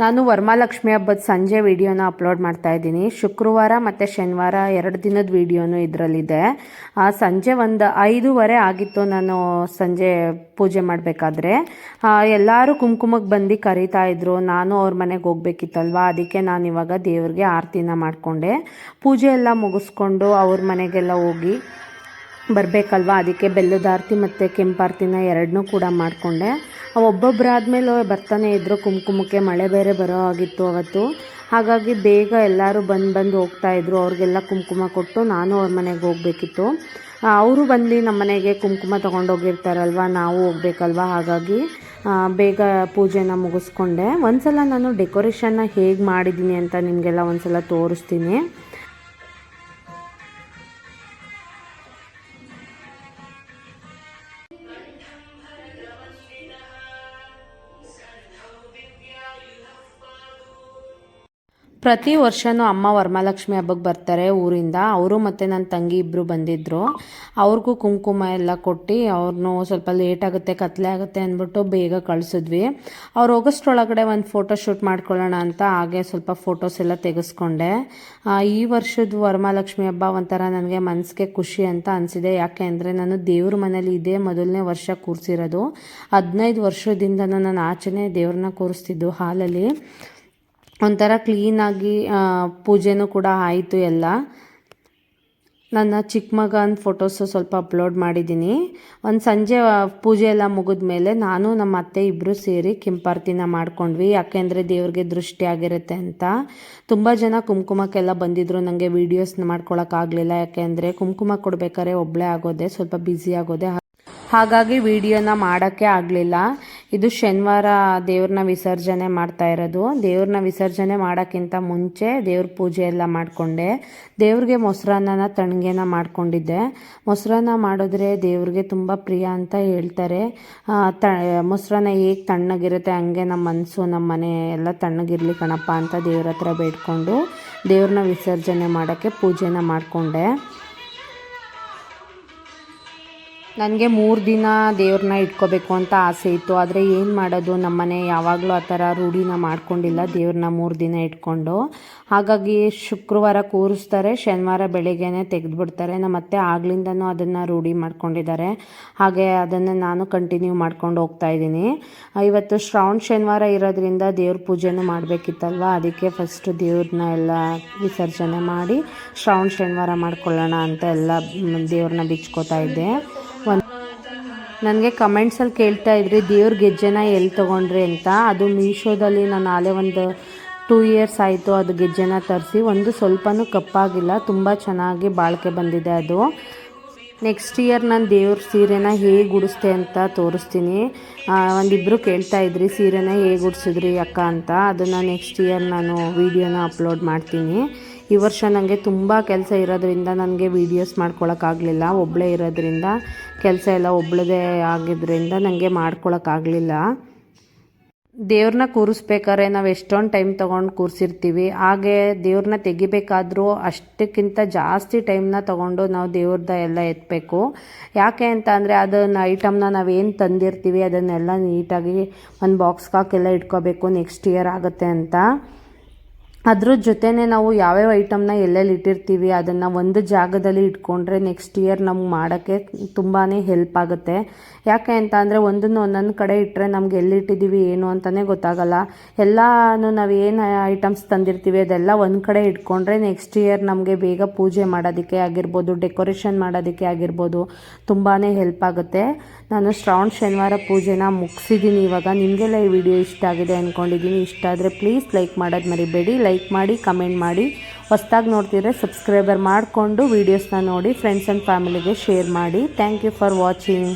ನಾನು ವರಮಹಾಲಕ್ಷ್ಮಿ ಹಬ್ಬದ ಸಂಜೆ ವಿಡಿಯೋನ ಅಪ್ಲೋಡ್ ಮಾಡ್ತಾ ಇದ್ದೀನಿ. ಶುಕ್ರವಾರ ಮತ್ತು ಶನಿವಾರ ಎರಡು ದಿನದ ವಿಡಿಯೋನು ಇದರಲ್ಲಿದೆ. ಆ ಸಂಜೆ ಒಂದು ಐದೂವರೆ ಆಗಿತ್ತು ನಾನು ಸಂಜೆ ಪೂಜೆ ಮಾಡಬೇಕಾದ್ರೆ. ಎಲ್ಲರೂ ಕುಂಕುಮಕ್ಕೆ ಬಂದು ಕರೀತಾ ಇದ್ರು. ನಾನು ಅವ್ರ ಮನೆಗೆ ಹೋಗ್ಬೇಕಿತ್ತಲ್ವ? ಅದಕ್ಕೆ ನಾನು ಇವಾಗ ದೇವ್ರಿಗೆ ಆರತಿನ ಮಾಡಿಕೊಂಡೆ. ಪೂಜೆ ಎಲ್ಲ ಮುಗಿಸ್ಕೊಂಡು ಅವ್ರ ಮನೆಗೆಲ್ಲ ಹೋಗಿ ಬರಬೇಕಲ್ವ? ಅದಕ್ಕೆ ಬೆಲ್ಲದ ಆರತಿ ಮತ್ತು ಕೆಂಪಾರತಿನ ಎರಡನ್ನೂ ಕೂಡ ಮಾಡಿಕೊಂಡೆ. ಒಬ್ಬೊಬ್ಬರಾದ್ಮೇಲೆ ಬರ್ತಾನೆ ಇದ್ದರು ಕುಂಕುಮಕ್ಕೆ ಮಳೆ ಬೇರೆ ಬರೋ ಆಗಿತ್ತು ಅವತ್ತು. ಹಾಗಾಗಿ ಬೇಗ ಎಲ್ಲರೂ ಬಂದು ಬಂದು ಹೋಗ್ತಾಯಿದ್ರು ಅವ್ರಿಗೆಲ್ಲ ಕುಂಕುಮ ಕೊಟ್ಟು ನಾನು ಅವ್ರ ಮನೆಗೆ ಹೋಗಬೇಕಿತ್ತು. ಅವರು ಬಂದು ನಮ್ಮ ಮನೆಗೆ ಕುಂಕುಮ ತೊಗೊಂಡೋಗಿರ್ತಾರಲ್ವ ನಾವು ಹೋಗ್ಬೇಕಲ್ವ? ಹಾಗಾಗಿ ಬೇಗ ಪೂಜೆನ ಮುಗಿಸ್ಕೊಂಡೆ. ಒಂದು ಸಲ ನಾನು ಡೆಕೋರೇಷನ್ನ ಹೇಗೆ ಮಾಡಿದ್ದೀನಿ ಅಂತ ನಿಮಗೆಲ್ಲ ಒಂದ್ಸಲ ತೋರಿಸ್ತೀನಿ. ಪ್ರತಿ ವರ್ಷನೂ ಅಮ್ಮ ವರಮಹಾಲಕ್ಷ್ಮಿ ಹಬ್ಬಕ್ಕೆ ಬರ್ತಾರೆ ಊರಿಂದ. ಅವರು ಮತ್ತು ನನ್ನ ತಂಗಿ ಇಬ್ಬರು ಬಂದಿದ್ದರು ಅವ್ರಿಗೂ ಕುಂಕುಮ ಎಲ್ಲ ಕೊಟ್ಟು ಅವ್ರನ್ನೂ ಸ್ವಲ್ಪ ಲೇಟ್ ಆಗುತ್ತೆ, ಕತ್ಲೆ ಆಗುತ್ತೆ ಅಂದ್ಬಿಟ್ಟು ಬೇಗ ಕಳಿಸಿದ್ವಿ. ಅವ್ರು ಒಳಗಡೆ ಒಂದು ಫೋಟೋ ಶೂಟ್ ಮಾಡ್ಕೊಳ್ಳೋಣ ಅಂತ ಹಾಗೆ ಸ್ವಲ್ಪ ಫೋಟೋಸ್ ಎಲ್ಲ ತೆಗೆಸ್ಕೊಂಡೆ. ಈ ವರ್ಷದ ವರಮಹಾಲಕ್ಷ್ಮಿ ಹಬ್ಬ ಒಂಥರ ನನಗೆ ಮನಸ್ಸಿಗೆ ಖುಷಿ ಅಂತ ಅನಿಸಿದೆ. ಯಾಕೆ ಅಂದರೆ ನಾನು ದೇವ್ರ ಮನೇಲಿ ಇದೇ ಮೊದಲನೇ ವರ್ಷ ಕೂರಿಸಿರೋದು. ಹದಿನೈದು ವರ್ಷದಿಂದ ನಾನು ಆಚೆನೇ ದೇವ್ರನ್ನ ಕೂರಿಸ್ತಿದ್ದು ಹಾಲಲ್ಲಿ. ಒಂಥರ ಕ್ಲೀನಾಗಿ ಪೂಜೆನೂ ಕೂಡ ಆಯಿತು ಎಲ್ಲ. ನನ್ನ ಚಿಕ್ಕ ಮಗನ ಫೋಟೋಸು ಸ್ವಲ್ಪ ಅಪ್ಲೋಡ್ ಮಾಡಿದ್ದೀನಿ ಒಂದು ಸಂಜೆ ಪೂಜೆ ಎಲ್ಲ ಮುಗಿದ ಮೇಲೆ ನಾನು ನಮ್ಮ ಅತ್ತೆ ಇಬ್ಬರು ಸೇರಿ ಕೆಂಪಾರ್ತಿನ ಮಾಡ್ಕೊಂಡ್ವಿ. ಯಾಕೆಂದರೆ ದೇವ್ರಿಗೆ ದೃಷ್ಟಿ ಆಗಿರುತ್ತೆ ಅಂತ. ತುಂಬ ಜನ ಕುಂಕುಮಕ್ಕೆಲ್ಲ ಬಂದಿದ್ದರು ನನಗೆ ವೀಡಿಯೋಸ್ನ ಮಾಡ್ಕೊಳಕ್ಕಾಗಲಿಲ್ಲ ಯಾಕೆಂದರೆ ಕುಂಕುಮ ಕೊಡಬೇಕಾದ್ರೆ ಒಬ್ಬಳೇ ಆಗೋದೆ, ಸ್ವಲ್ಪ ಬ್ಯುಸಿ ಆಗೋದೆ. ಹಾಗಾಗಿ ವಿಡಿಯೋನ ಮಾಡೋಕ್ಕೆ ಆಗಲಿಲ್ಲ. ಇದು ಶನಿವಾರ ದೇವ್ರನ್ನ ವಿಸರ್ಜನೆ ಮಾಡ್ತಾ ಇರೋದು. ದೇವ್ರನ್ನ ವಿಸರ್ಜನೆ ಮಾಡೋಕ್ಕಿಂತ ಮುಂಚೆ ದೇವ್ರ ಪೂಜೆ ಎಲ್ಲ ಮಾಡಿಕೊಂಡೆ. ದೇವ್ರಿಗೆ ಮೊಸರನ್ನ ತಣ್ಣಗೆನ ಮಾಡಿಕೊಂಡಿದ್ದೆ. ಮೊಸರನ್ನ ಮಾಡಿದ್ರೆ ದೇವ್ರಿಗೆ ತುಂಬ ಪ್ರಿಯ ಅಂತ ಹೇಳ್ತಾರೆ. ತ, ಮೊಸರನ್ನ ಹೇಗೆ ತಣ್ಣಗಿರುತ್ತೆ, ಹಂಗೆ ನಮ್ಮ ಮನಸ್ಸು ನಮ್ಮ ಮನೆ ಎಲ್ಲ ತಣ್ಣಗಿರಲಿ ಕಣಪ್ಪ ಅಂತ ದೇವ್ರ ಹತ್ರ ಬೇಡ್ಕೊಂಡು ದೇವ್ರನ್ನ ವಿಸರ್ಜನೆ ಮಾಡೋಕ್ಕೆ ಪೂಜೆನ ಮಾಡಿಕೊಂಡೆ. ನನಗೆ ಮೂರು ದಿನ ದೇವ್ರನ್ನ ಇಟ್ಕೋಬೇಕು ಅಂತ ಆಸೆ ಇತ್ತು. ಆದರೆ ಏನು ಮಾಡೋದು? ನಮ್ಮನೆ ಯಾವಾಗಲೂ ಆ ಥರ ರೂಢಿನ ಮಾಡ್ಕೊಂಡಿಲ್ಲ. ದೇವ್ರನ್ನ ಮೂರು ದಿನ ಇಟ್ಕೊಂಡು. ಹಾಗಾಗಿ ಶುಕ್ರವಾರ ಕೂರಿಸ್ತಾರೆ. ಶನಿವಾರ ಬೆಳಿಗ್ಗೆನೆ ತೆಗೆದುಬಿಡ್ತಾರೆ. ನಮ್ಮ ಅತ್ತೆ ಆಗ್ಲಿಂದನೂ ಅದನ್ನು ರೂಢಿ ಮಾಡ್ಕೊಂಡಿದ್ದಾರೆ. ಹಾಗೆ ಅದನ್ನು ನಾನು ಕಂಟಿನ್ಯೂ ಮಾಡ್ಕೊಂಡು ಹೋಗ್ತಾ ಇದ್ದೀನಿ. ಇವತ್ತು ಶ್ರಾವಣ, ಶನಿವಾರ ಇರೋದ್ರಿಂದ ದೇವ್ರ ಪೂಜೆನೂ ಮಾಡಬೇಕಿತ್ತಲ್ವ? ಅದಕ್ಕೆ ಫಸ್ಟ್ ದೇವ್ರನ್ನ ಎಲ್ಲ ವಿಸರ್ಜನೆ ಮಾಡಿ ಶ್ರಾವಣ, ಶನಿವಾರ ಮಾಡ್ಕೊಳ್ಳೋಣ ಅಂತ ಎಲ್ಲ ದೇವ್ರನ್ನ ಬಿಚ್ಕೋತಾ ಇದ್ದೆ. ನನಗೆ ಕಮೆಂಟ್ಸಲ್ಲಿ ಕೇಳ್ತಾ ಇದ್ರಿ, ದೇವ್ರ ಗೆಜ್ಜೆನ ಎಲ್ಲಿ ತೊಗೊಂಡ್ರಿ ಅಂತ. ಅದು ಮೀಶೋದಲ್ಲಿ ನಾನು ಆಲೇ ಒಂದು ಟೂ ಇಯರ್ಸ್ ಆಯಿತು ಅದು ಗೆಜ್ಜೆನ ತರಿಸಿ, ಒಂದು ಸ್ವಲ್ಪನೂ ಕಪ್ಪಾಗಿಲ್ಲ, ತುಂಬ ಚೆನ್ನಾಗಿ ಬಾಳಿಕೆ ಬಂದಿದೆ ಅದು. ನೆಕ್ಸ್ಟ್ ಇಯರ್ ನಾನು ದೇವ್ರ ಸೀರೆನ ಹೇಗೆ ಗುಡಿಸ್ತೆ ಅಂತ ತೋರಿಸ್ತೀನಿ. ಒಂದಿಬ್ಬರು ಕೇಳ್ತಾ ಇದ್ರಿ, ಸೀರೆನ ಹೇಗೆ ಉಡಿಸಿದ್ರಿ ಅಕ್ಕ ಅಂತ. ಅದನ್ನು ನೆಕ್ಸ್ಟ್ ಇಯರ್ ನಾನು ವೀಡಿಯೋನ ಅಪ್ಲೋಡ್ ಮಾಡ್ತೀನಿ. ಈ ವರ್ಷ ನನಗೆ ತುಂಬ ಕೆಲಸ ಇರೋದ್ರಿಂದ ನನಗೆ ವೀಡಿಯೋಸ್ ಮಾಡ್ಕೊಳ್ಳೋಕ್ಕಾಗಲಿಲ್ಲ ಒಬ್ಬಳೇ ಇರೋದ್ರಿಂದ ಕೆಲಸ ಎಲ್ಲ ಒಬ್ಬಳದೇ ಆಗಿದ್ದರಿಂದ ನನಗೆ ಮಾಡ್ಕೊಳಕ್ಕಾಗಲಿಲ್ಲ. ದೇವ್ರನ್ನ ಕೂರಿಸ್ಬೇಕಾದ್ರೆ ನಾವು ಎಷ್ಟೊಂದು ಟೈಮ್ ತೊಗೊಂಡು ಕೂರಿಸಿರ್ತೀವಿ. ಹಾಗೆ ದೇವ್ರನ್ನ ತೆಗಿಬೇಕಾದ್ರೂ ಅಷ್ಟಕ್ಕಿಂತ ಜಾಸ್ತಿ ಟೈಮ್ನ ತೊಗೊಂಡು ನಾವು ದೇವ್ರದ ಎಲ್ಲ ಎತ್ತಬೇಕು ಯಾಕೆ ಅಂತ ಅಂದರೆ ಅದನ್ನು ಐಟಮ್ನ ನಾವೇನು ತಂದಿರ್ತೀವಿ ಅದನ್ನೆಲ್ಲ ನೀಟಾಗಿ ಒಂದು ಬಾಕ್ಸ್ಗೆ ಹಾಕೆಲ್ಲ ಇಟ್ಕೋಬೇಕು. ನೆಕ್ಸ್ಟ್ ಇಯರ್ ಆಗುತ್ತೆ ಅಂತ. ಅದ್ರ ಜೊತೆನೇ ನಾವು ಯಾವ್ಯಾವ ಐಟಮ್ನ ಎಲ್ಲೆಲ್ಲಿ ಇಟ್ಟಿರ್ತೀವಿ, ಅದನ್ನು ಒಂದು ಜಾಗದಲ್ಲಿ ಇಟ್ಕೊಂಡ್ರೆ ನೆಕ್ಸ್ಟ್ ಇಯರ್ ನಮ್ಗೆ ಮಾಡೋಕ್ಕೆ ತುಂಬಾ ಹೆಲ್ಪ್ ಆಗುತ್ತೆ. ಯಾಕೆ ಅಂತ ಅಂದರೆ ಒಂದನ್ನು ಒಂದೊಂದು ಕಡೆ ಇಟ್ಟರೆ ನಮ್ಗೆ ಎಲ್ಲಿಟ್ಟಿದ್ದೀವಿ ಏನು ಅಂತಲೇ ಗೊತ್ತಾಗಲ್ಲ. ಎಲ್ಲಾನು ನಾವು ಏನು ಐಟಮ್ಸ್ ತಂದಿರ್ತೀವಿ, ಅದೆಲ್ಲ ಒಂದು ಕಡೆ ಇಟ್ಕೊಂಡ್ರೆ ನೆಕ್ಸ್ಟ್ ಇಯರ್ ನಮಗೆ ಬೇಗ ಪೂಜೆ ಮಾಡೋದಕ್ಕೆ ಆಗಿರ್ಬೋದು ಡೆಕೋರೇಷನ್ ಮಾಡೋದಕ್ಕೆ ಆಗಿರ್ಬೋದು ತುಂಬಾ ಹೆಲ್ಪ್ ಆಗುತ್ತೆ. ನಾನು ಶ್ರಾವಣ, ಶನಿವಾರ ಪೂಜೆನ ಮುಗಿಸಿದ್ದೀನಿ ಇವಾಗ. ನಿಮಗೆಲ್ಲ ಈ ವಿಡಿಯೋ ಇಷ್ಟ ಆಗಿದೆ ಅಂದ್ಕೊಂಡಿದ್ದೀನಿ ಇಷ್ಟ ಆದರೆ ಪ್ಲೀಸ್ ಲೈಕ್ ಮಾಡೋದು ಮರಿಬೇಡಿ. ಲೈಕ್ ಮಾಡಿ, ಕಮೆಂಟ್ ಮಾಡಿ. ಹೊಸ್ದಾಗಿ ನೋಡ್ತಿದ್ರೆ ಸಬ್ಸ್ಕ್ರೈಬರ್ ಮಾಡಿಕೊಂಡು ವೀಡಿಯೋಸ್ನ ನೋಡಿ ಫ್ರೆಂಡ್ಸ್ ಆ್ಯಂಡ್ ಫ್ಯಾಮಿಲಿಗೆ ಶೇರ್ ಮಾಡಿ. Thank you for watching